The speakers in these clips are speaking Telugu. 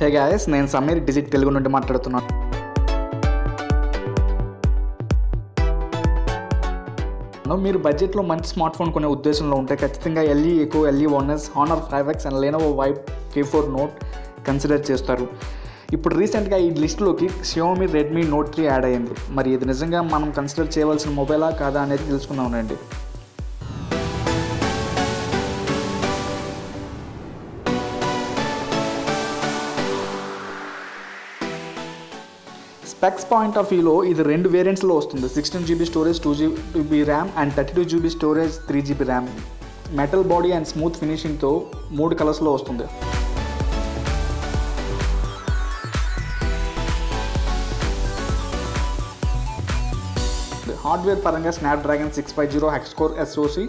హే గాయస్ నేను సమీర్ డిజిట్ తెలుగు నుండి మాట్లాడుతున్నాను. మీరు బడ్జెట్లో మంచి స్మార్ట్ ఫోన్ కొనే ఉద్దేశంలో ఉంటే ఖచ్చితంగా LE eco LE one S Honor five X and Lenovo vibe K four note consider చేస్తారు. ఇప్పుడు రీసెంట్గా ఈ లిస్టులోకి Xiaomi Redmi note three add అయ్యింది మరి ఇది నిజంగా మనం కన్సిడర్ చేయవలసిన మొబైలా కాదా అనేది తెలుసుకుందాం రండి. స్పెక్స్ పాయింట్ ఆఫ్ వ్యూలో ఇది రెండు వేరియంట్స్లో వస్తుంది. Sixteen GB storage two GB RAM and thirty two GB storage three GB RAM metal body and smooth ఫినిషింగ్తో మూడు కలర్స్లో వస్తుంది. హార్డ్వేర్ పరంగా Snapdragon six five zero hexcore SoC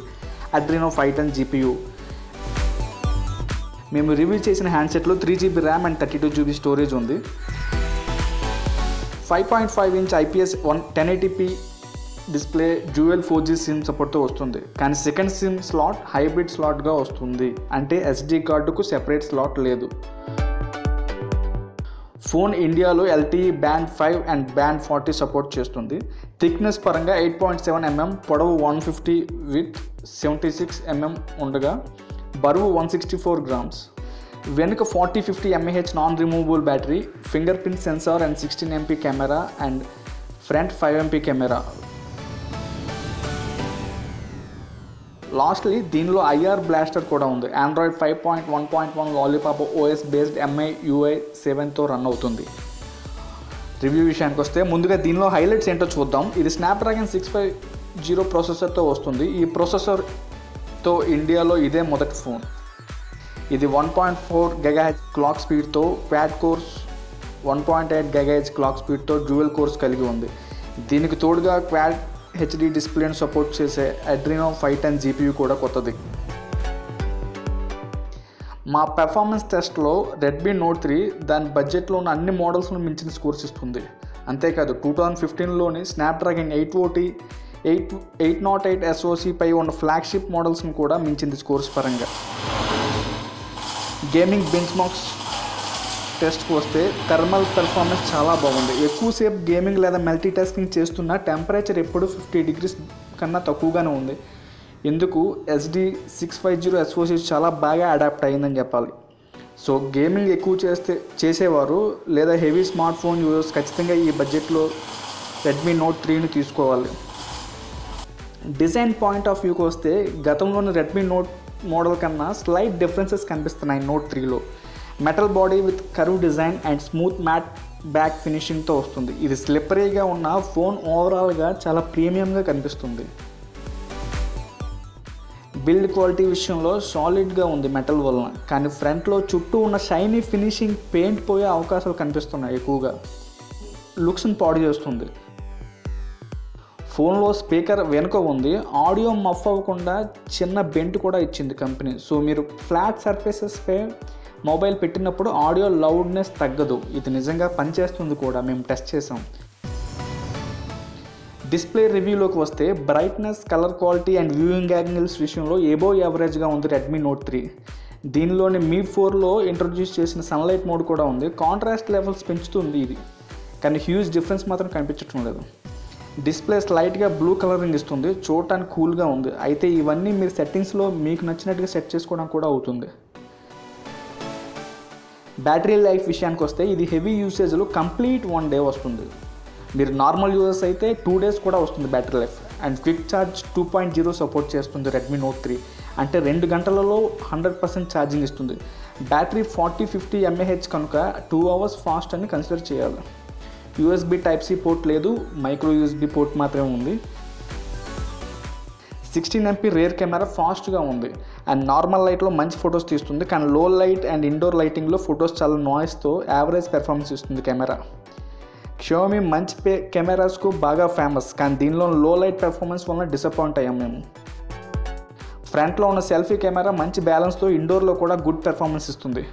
Adreno five ten GPU మేము రివ్యూ చేసిన హ్యాండ్సెట్లో three GB RAM and thirty two GB storage ఉంది. Five point five inch IPS one ten eighty p display dual four G SIM సపోర్ట్తో వస్తుంది. కానీ సెకండ్ సిమ్ స్లాట్ హైబ్రిడ్ స్లాట్గా వస్తుంది. అంటే ఎస్డి కార్డుకు సెపరేట్ స్లాట్ లేదు. ఫోన్ ఇండియాలో LTE band five and band forty support చేస్తుంది. థిక్నెస్ పరంగా ఎయిట్ పాయింట్ సెవెన్ ఎంఎం పొడవు one fifty with seventy six mm ఉండగా బరువు వన్ సిక్స్టీ ఫోర్ గ్రామ్స్. వెనుక forty fifty mAh non removable battery fingerprint sensor and sixteen MP camera and front five MP camera lastly దీనిలో ఐఆర్ బ్లాస్టర్ కూడా ఉంది. Android five point one point one lollipop OS based MI UI సెవెన్తో run అవుతుంది. రివ్యూ విషయానికి వస్తే ముందుగా దీనిలో హైలైట్స్ ఏంటో చూద్దాం. ఇది స్నాప్డ్రాగన్ సిక్స్ ఫైవ్ జీరో ప్రాసెసర్తో వస్తుంది. ఈ ప్రాసెసర్తో ఇండియాలో ఇదే మొదటి ఫోన్ ఇది one point four GHz clock స్పీడ్తో quad cores one point eight GHz clock స్పీడ్తో డ్యూయల్ కోర్స్ కలిగి ఉంది. దీనికి తోడుగా క్వాడ్ హెచ్డి డిస్ప్లేని సపోర్ట్ చేసే అడ్రినో ఫైవ్ టెన్ జీపీయూ కూడా కొత్తది. మా పెర్ఫార్మెన్స్ టెస్ట్లో రెడ్మీ నోట్ త్రీ దాని బడ్జెట్లో ఉన్న అన్ని మోడల్స్ను మించిన స్కోర్స్ ఇస్తుంది. అంతేకాదు two thousand ఫిఫ్టీన్లోని Snapdragon eight OT eight eight naught eight ఎస్ఓసిపై ఉన్న ఫ్లాగ్షిప్ మోడల్స్ని కూడా మించింది స్కోర్స్ పరంగా. గేమింగ్ బెంచ్ మార్క్స్ టెస్ట్కి వస్తే థర్మల్ పెర్ఫార్మెన్స్ చాలా బాగుంది. ఎక్కువసేపు గేమింగ్ లేదా మల్టీ టాస్కింగ్ చేస్తున్న టెంపరేచర్ ఎప్పుడు ఫిఫ్టీ డిగ్రీస్ కన్నా తక్కువగానే ఉంది. ఎందుకు? SD six five zero SOC చాలా బాగా అడాప్ట్ అయిందని చెప్పాలి. సో గేమింగ్ ఎక్కువ చేస్తే చేసేవారు లేదా హెవీ స్మార్ట్ ఫోన్ యూజర్స్ ఖచ్చితంగా ఈ బడ్జెట్లో రెడ్మీ నోట్ త్రీని తీసుకోవాలి. డిజైన్ పాయింట్ ఆఫ్ వ్యూకి వస్తే గతంలోని రెడ్మీ నోట్ మోడల్ కన్నా స్లైట్ డిఫరెన్సెస్ కనిపిస్తున్నాయి నోట్ త్రీలో. Metal body with curve design and smooth matte back ఫినిషింగ్తో వస్తుంది. ఇది స్లిప్పరీగా ఉన్న ఫోన్ ఓవరాల్గా చాలా ప్రీమియంగా కనిపిస్తుంది. బిల్డ్ క్వాలిటీ విషయంలో సాలిడ్గా ఉంది మెటల్ వలన. కానీ ఫ్రంట్లో చుట్టూ ఉన్న షైనీ ఫినిషింగ్ పెయింట్ పోయే అవకాశాలు కనిపిస్తున్నాయి ఎక్కువగా. లుక్స్ని పాడు చేస్తుంది. ఫోన్లో స్పీకర్ వెనుక ఉంది. ఆడియో మఫ్ అవ్వకుండా చిన్న బెంట్ కూడా ఇచ్చింది కంపెనీ. సో మీరు ఫ్లాట్ సర్ఫేసెస్పై మొబైల్ పెట్టినప్పుడు ఆడియో లౌడ్నెస్ తగ్గదు. ఇది నిజంగా పనిచేస్తుంది కూడా. మేము టెస్ట్ చేసాం డిస్ప్లే రివ్యూలోకి వస్తే brightness colour quality and viewing angles విషయంలో ఏబో యావరేజ్గా ఉంది రెడ్మీ నోట్ త్రీ దీనిలోని మీ ఫోర్లో ఇంట్రొడ్యూస్ చేసిన సన్లైట్ మోడ్ కూడా ఉంది. కాంట్రాస్ట్ లెవెల్స్ పెంచుతుంది ఇది. కానీ హ్యూజ్ డిఫరెన్స్ మాత్రం కనిపించడం లేదు. డిస్ప్లే స్లైట్గా బ్లూ కలరింగ్ ఇస్తుంది చూడటానికి కూల్గా ఉంది. అయితే ఇవన్నీ మీరు సెట్టింగ్స్లో మీకు నచ్చినట్టుగా సెట్ చేసుకోవడం కూడా అవుతుంది. బ్యాటరీ లైఫ్ విషయానికి వస్తే ఇది హెవీ యూసేజ్లో కంప్లీట్ వన్ డే వస్తుంది. మీరు నార్మల్ యూజర్స్ అయితే టూ డేస్ కూడా వస్తుంది battery life. And quick charge two point zero support చేస్తుంది రెడ్మీ నోట్ త్రీ అంటే రెండు గంటలలో హండ్రెడ్ పర్సెంట్ ఛార్జింగ్ ఇస్తుంది. బ్యాటరీ ఫార్టీ ఫిఫ్టీ ఎంఏహెచ్ కనుక టూ అవర్స్ ఫాస్ట్ అని కన్సిడర్ చేయాలి. యూఎస్బి టైప్ సి పోర్ట్ లేదు మైక్రో యూఎస్బి పోర్ట్ మాత్రమే ఉంది. సిక్స్టీన్ ఎంపీ రేర్ కెమెరా ఫాస్ట్గా ఉంది. అండ్ నార్మల్ లైట్లో మంచి ఫొటోస్ తీస్తుంది. కానీ లో లైట్ అండ్ ఇండోర్ లైటింగ్లో ఫొటోస్ చాలా నాయిస్తో యావరేజ్ పెర్ఫార్మెన్స్ ఇస్తుంది కెమెరా. షోమి మంచి పే కెమెరాస్కు బాగా ఫేమస్ కానీ దీనిలో లో లైట్ పెర్ఫార్మెన్స్ వలన డిసప్పాయింట్ అయ్యాం మేము. ఫ్రంట్లో ఉన్న సెల్ఫీ కెమెరా మంచి బ్యాలెన్స్తో ఇండోర్లో కూడా గుడ్ పెర్ఫార్మెన్స్ ఇస్తుంది.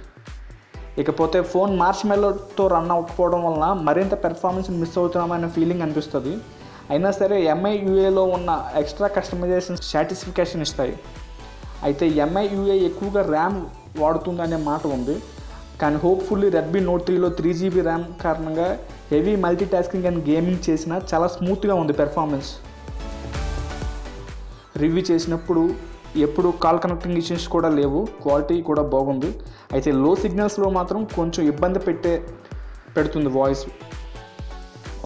ఇకపోతే ఫోన్ మార్చ్ మెల్లోతో రన్ అవ్వకపోవడం వలన మరింత పెర్ఫార్మెన్స్ మిస్ అవుతున్నామనే ఫీలింగ్ అనిపిస్తుంది. అయినా సరే ఎంఐ యూఏలో ఉన్న ఎక్స్ట్రా కస్టమైజేషన్ సాటిస్ఫికేషన్ ఇస్తాయి. అయితే ఎంఐ యూఏ ఎక్కువగా ర్యామ్ వాడుతుంది అనే మాట ఉంది. కానీ హోప్ఫుల్లీ రెడ్మీ నోట్ త్రీలో త్రీ జీబీ ర్యామ్ కారణంగా heavy multi tasking and gaming చేసిన చాలా స్మూత్గా ఉంది పెర్ఫార్మెన్స్. రివ్యూ చేసినప్పుడు ఎప్పుడు కాల్ కనెక్టింగ్ ఇష్యూస్ కూడా లేవు. క్వాలిటీ కూడా బాగుంది. అయితే లో సిగ్నల్స్లో మాత్రం కొంచెం ఇబ్బంది పెట్టే పెడుతుంది వాయిస్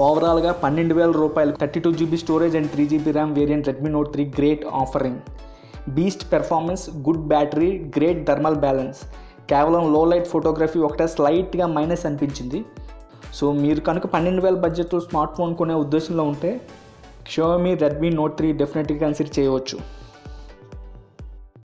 ఓవరాల్గా పన్నెండు వేల రూపాయలు thirty two GB storage and three GB RAM variant Redmi note three great offering beast performance good battery great thermal balance కేవలం లో లైట్ ఫోటోగ్రఫీ ఒకటే స్లైట్గా మైనస్ అనిపించింది. సో మీరు కనుక పన్నెండు వేల బడ్జెట్లో స్మార్ట్ ఫోన్ కొనే ఉద్దేశంలో ఉంటే షోమీ రెడ్మీ నోట్ త్రీ డెఫినెట్గా కన్సిడర్ చేయవచ్చు.